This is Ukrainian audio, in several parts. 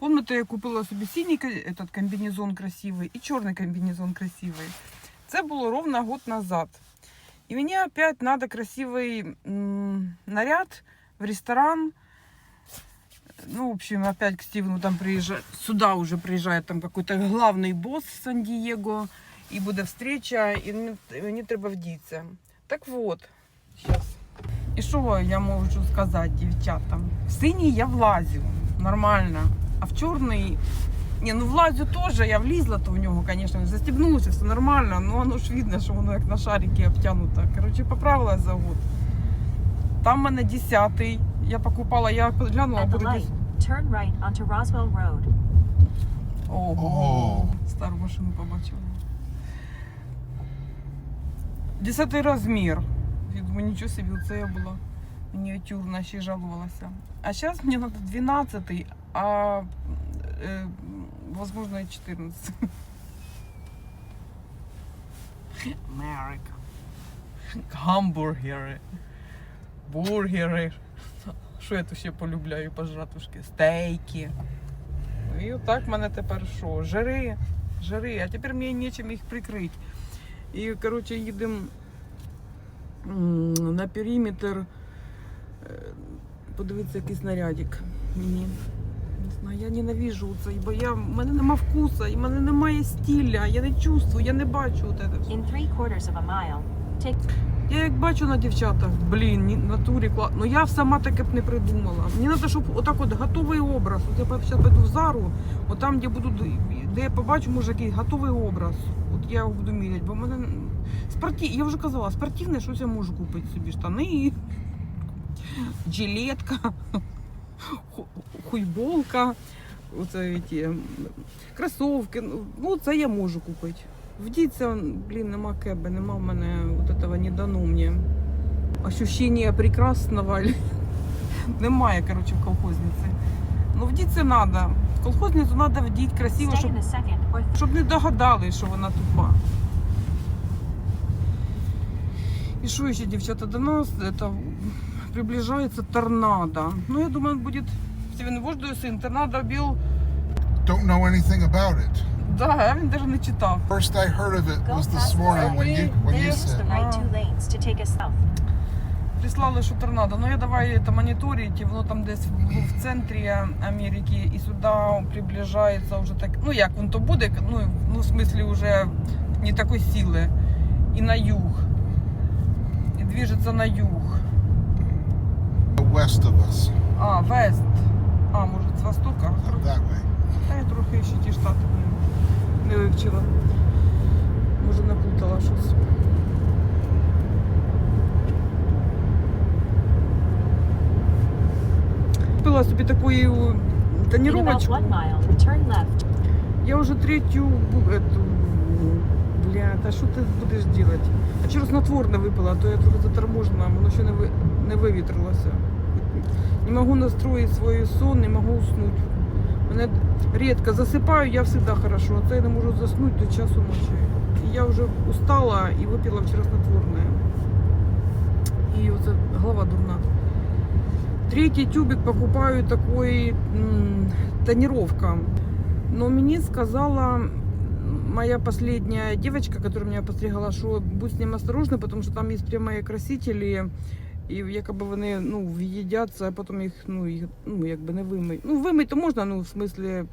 Помните, я купила собі синій ка- этот комбінезон красивий і чорний комбінезон красивий. Це було ровно год назад. І мені опять треба красивий м, наряд в ресторан. Ну, в общем, опять к Стивену там приезжает, сюда уже приезжает там какой-то главный босс з Сан-Диего, і буде встреча, і мені, мені треба вдіться. Так вот, сейчас. І що я можу сказати дівчатам? В синій я влазю, нормально. А в чорний. Ні, ну влазю теж, я влізла то в нього, звісно, застібнулася, все нормально, ну воно ж видно, що воно як на шарики обтянуто. Коротше, поправилась за год. Там в мене 10-й. Я покупала, я глянула, At the буде десь. turn right onto Roswell Road. Ого, стару машину побачила. Десятий розмір. Я думаю, нічого собі, це я була мініатюрна, й жалувалася. А зараз мені треба 12, а е, возможно і 14. Америка. Гамбургери. Бургери. Що я тут ще полюбляю пожратушки? Стейки. І отак в мене тепер що? Жири, жири, а тепер мені нічим їх прикрити. І, коротше, їдемо на периметр. Подивитися якийсь нарядик мені. Не знаю, я ненавижу це, бо я, в мене нема вкуса, і в мене немає стиля, я не чувствую, я не бачу от це все. In three quarters of a mile, take Я як бачу на дівчатах, блін, в натурі класно. Ну я сама таке б не придумала. Мені треба, щоб отак от готовий образ. От я зараз піду в Зару, от там, де буду, де я побачу, може, якийсь готовий образ. От я його буду міряти, бо в мене спортив, я вже казала, спортивне щось я можу купити собі. Штани, жилетка, хуйболка, оце ті, кросовки. Ну, Ну, це я можу купити. Вдіться, блін, нема кеби, нема в мене вот этого не дано мені. Ощущення прекрасного немає, коротше, в колхозниці. Ну, вдіться треба. Колхозницю треба вдіти красиво, щоб, щоб не догадали, що вона тупа. І що ще, дівчата, до нас это, приближається торнадо. Ну, я думаю, буде... Стивен, вождою син, торнадо бил... Don't know anything about it. Да, він навіть не читав. First I heard of it was this morning when you when you said. right two lanes to take us south. Прислали, що торнадо. Ну я давай это моніторити, воно там десь в, в центрі Америки і сюди приближається вже так. Ну як воно то буде, ну, ну в смислі вже не такої сили. І на юг. І движеться на юг. West of us, А, вест. А, може з востока? that way. Та я трохи ще ті штати не, не вивчила. Може наплутала щось. Купила собі такої тонировочку. one mile, turn left. Я вже третю эту, бля, та що ти будеш робити? А через снотворне випила, то я трохи заторможена, воно ще не, ви, не вивітрилося. Не можу настроїти свій сон, не можу уснути. Мене рідко засипаю, я завжди хорошо, а це я не можу заснути до часу ночі. І я вже устала і випила вчора снотворне. І оце голова дурна. Третий тюбик покупаю такой тонировка. Но мне сказала моя последняя девочка, которая меня постригала, что будь с ним осторожна, потому что там есть прямые красители, і якоби вони ну, в'їдяться, а потім їх ну, їх, ну, якби не вимить. Ну, вимить то можна, ну, в смысле,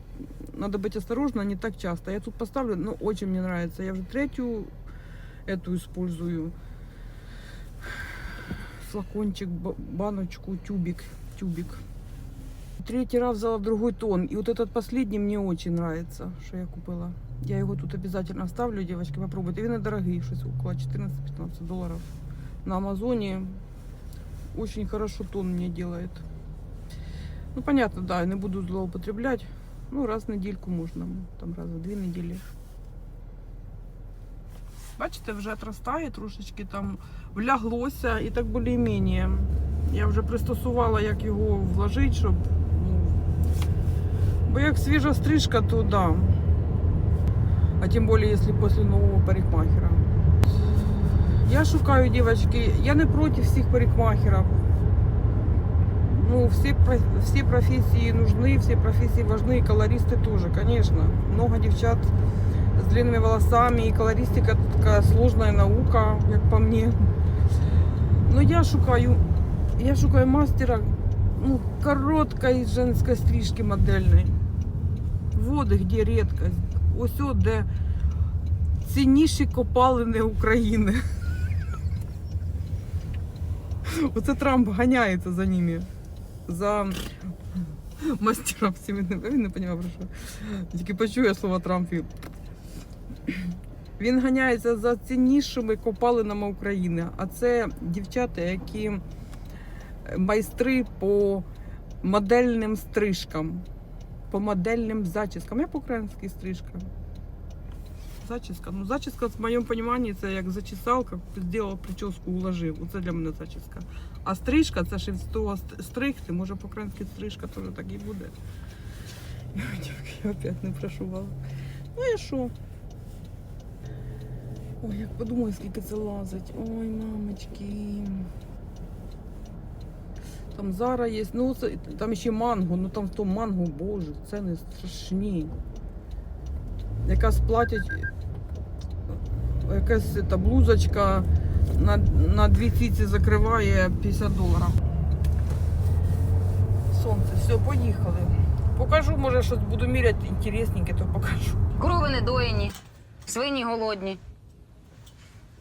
надо быть осторожно, не так часто. Я тут поставлю, ну, очень мне нравится. Я вже третю эту использую. Флакончик, ба- баночку, тюбик, тюбик. Третий раз взяла другой тон. И вот этот последний мне очень нравится, что я купила. Я его тут обязательно оставлю, девочки, попробуйте. Він недорогий, щось около 14-15 долларов. На Амазоне очень хорошо тон мне делает. Ну, понятно, да, я не буду злоупотреблять. Ну, раз в недельку можна, там раз в дві неділі. Бачите, вже отростає трошечки там вляглося і так більш-менш. Я вже пристосувала, як його вложити, щоб. Ну, бо як свіжа стрижка, то да. А тим більше, якщо після нового парикмахера. Я шукаю, дівчатки, я не проти всіх парикмахерів. Ну, все, про- все профессии нужны, все профессии важны, и колористы тоже, конечно. Много девчат с длинными волосами, и колористика это такая сложная наука, як по мне. Но я шукаю, я шукаю мастера ну, короткої женської стрижки модельної. Води, где редкость. Ось от, де цінніші копалини України. Оце Трамп ганяється за ними. За мастером всіми. Він не розуміє, про що. Тільки почує слово Трамп. Він ганяється за ціннішими копалинами України. А це дівчата, які майстри по модельним стрижкам, по модельним зачіскам. Я по-українськи стрижка. Зачіска. Ну, зачіска, в моєму розумінні, це як зачесалка, зробив прическу, уложив. Оце для мене зачіска. А стрижка це ще з того ст- стригти, може по-українськи стрижка теж так і буде. Я опять не прошувала. Ну і що? Ой, як подумаю, скільки це лазить. Ой, мамочки. Там Зара є, ну це, там ще манго, ну там то манго, боже, це не страшні. Якась платять, якась та блузочка на, на дві ціці закриває 50 доларів. Сонце, все, поїхали. Покажу, може, щось буду міряти інтересненьке, то покажу. Корови не доїні, свині голодні.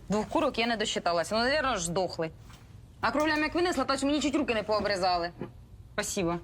Двох курок я не досчиталася. Ну, навірно, ж здохли. А кролям як винесла, то мені чуть руки не пообрізали. Спасибо.